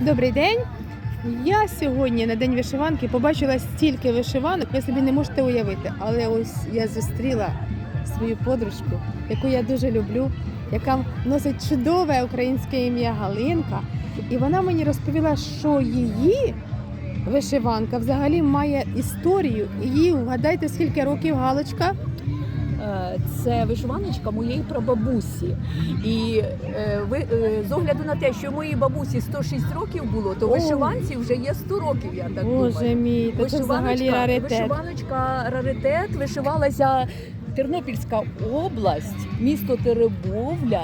Добрий день. Я сьогодні на день вишиванки побачила стільки вишиванок, ви собі не можете уявити. Але ось я зустріла свою подружку, яку я дуже люблю, яка носить чудове українське ім'я Галинка. І вона мені розповіла, що її вишиванка взагалі має історію. Її вгадайте, скільки років галочка? Е, Це вишиваночка моєї прабабусі. І е, ви, е, з огляду на те, що моїй бабусі 106 років було, то вишиванці вже є 100 років, я так Боже думаю. мій, це взагалі раритет. вишиваночка раритет вишивалася Тернопільська область, місто Теребовля.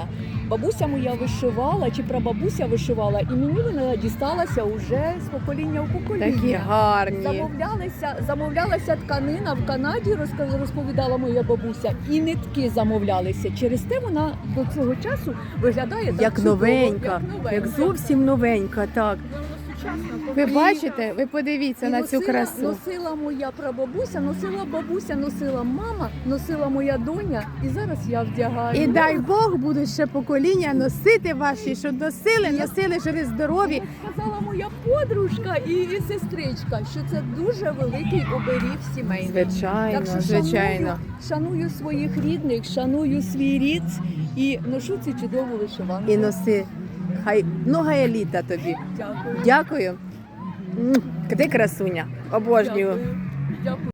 Бабуся моя вишивала, чи прабабуся вишивала, і мені вона дісталася уже з покоління в покоління. Такі гарні. Замовлялися, замовлялася тканина в Канаді, розповідала моя бабуся, і нитки замовлялися. Через те вона до цього часу виглядає так Як чудово, новенька, як, новенька. як зовсім новенька, так. Ви бачите, ви подивіться на носила, цю красу. Носила моя прабабуся, носила бабуся, носила мама, носила моя доня, і зараз я вдягаю. І дай Бог будуть ще покоління носити ваші, що носили, носили жили здорові. Сказала моя подружка і, і сестричка, що це дуже великий оберіг сімейний. Звичайно, Так що звичайно. Шаную, шаную своїх рідних, шаную свій рід і ношу цю чудову вишиванку. І носи. Хай много літа тобі. Дякую. Дякую. Ти красуня. Обожнюю. Дякую.